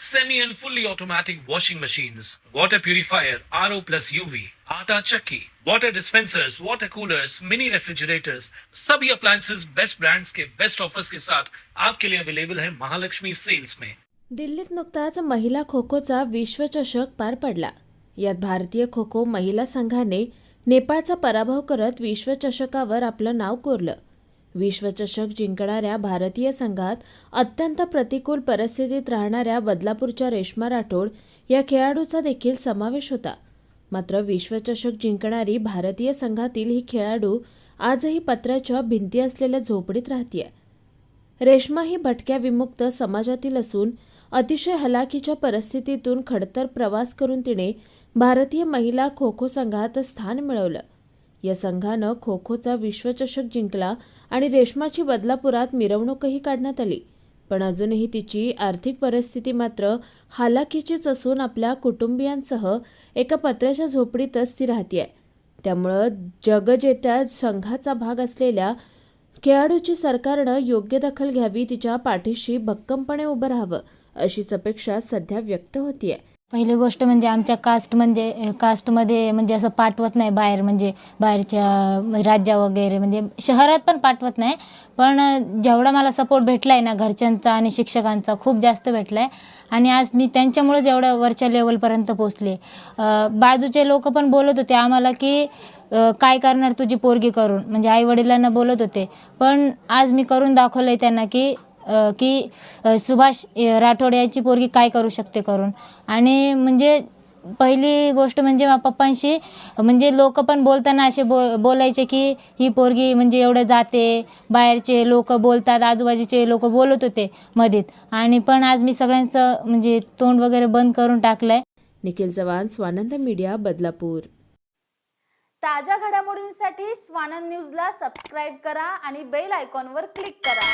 semi and fully automatic washing machines, water purifier, RO plus UV, आटा चक्की, water dispensers, water coolers, mini refrigerators, सभी appliances best brands के best offers के साथ आपके लिए अवेलेबल है महालक्ष्मी सेल्स में। दिल्लीत नुकताच महिला खो खोचा विश्वचषक पार पडला. यात भारतीय खो खो महिला संघाने नेपाळचा पराभव करत विश्वचषकावर आपलं नाव कोरलं. विश्वचषक जिंकणाऱ्या भारतीय संघात अत्यंत प्रतिकूल परिस्थितीत राहणाऱ्या बदलापूरच्या रेश्मा राठोड या खेळाडूचा देखील समावेश होता. मात्र विश्वचषक जिंकणारी भारतीय संघातील ही खेळाडू आजही पत्र्याच्या भिंती असलेल्या झोपडीत राहतीये. रेश्मा ही भटक्या विमुक्त समाजातील असून अतिशय हलाखीच्या परिस्थितीतून खडतर प्रवास करून तिने भारतीय महिला खो खो संघात स्थान मिळवलं. या संघानं खो खोचा विश्वचषक जिंकला आणि रेश्माची बदलापुरात मिरवणूकही काढण्यात आली. पण अजूनही तिची आर्थिक परिस्थिती मात्र हालाकीचीच असून आपल्या कुटुंबियांसह एका पत्र्याच्या झोपडीतच ती राहतीये. त्यामुळं जगजेत्या संघाचा भाग असलेल्या खेळाडूची सरकारनं योग्य दखल घ्यावी तिच्या पाठीशी भक्कमपणे उभं राहावं अशीच अपेक्षा सध्या व्यक्त होतीये. पहिली गोष्ट म्हणजे आमच्या कास्ट म्हणजे कास्टमध्ये म्हणजे असं पाठवत नाही बाहेर म्हणजे बाहेरच्या राज्या वगैरे म्हणजे शहरात पण पाठवत नाही. पण जेवढा मला सपोर्ट भेटला आहे ना घरच्यांचा आणि शिक्षकांचा खूप जास्त भेटला आहे आणि आज मी त्यांच्यामुळेच एवढ्या वरच्या लेवलपर्यंत पोचले बाजूचे लोक पण बोलत होते आम्हाला की काय करणार तुझी पोरगी करून. म्हणजे आईवडिलांना बोलत होते. पण आज मी करून दाखवलं आहे त्यांना की की सुभाष राठोड यांची पोरगी काय करू शकते करून? आणि म्हणजे पहिली गोष्ट म्हणजे मा पप्पांशी म्हणजे लोक पण बोलताना असे बो बोलायचे की ही पोरगी म्हणजे एवढं जाते बाहेरचे लोक बोलतात आजूबाजूचे लोक बोलत होते मधीत. आणि पण आज मी सगळ्यांचं म्हणजे तोंड वगैरे बंद करून टाकलं आहे निखिल चव्हाण स्वानंद मीडिया बदलापूर. ताज्या घडामोडींसाठी स्वानंद न्यूजला सबस्क्राईब करा आणि बेल आयकॉनवर क्लिक करा.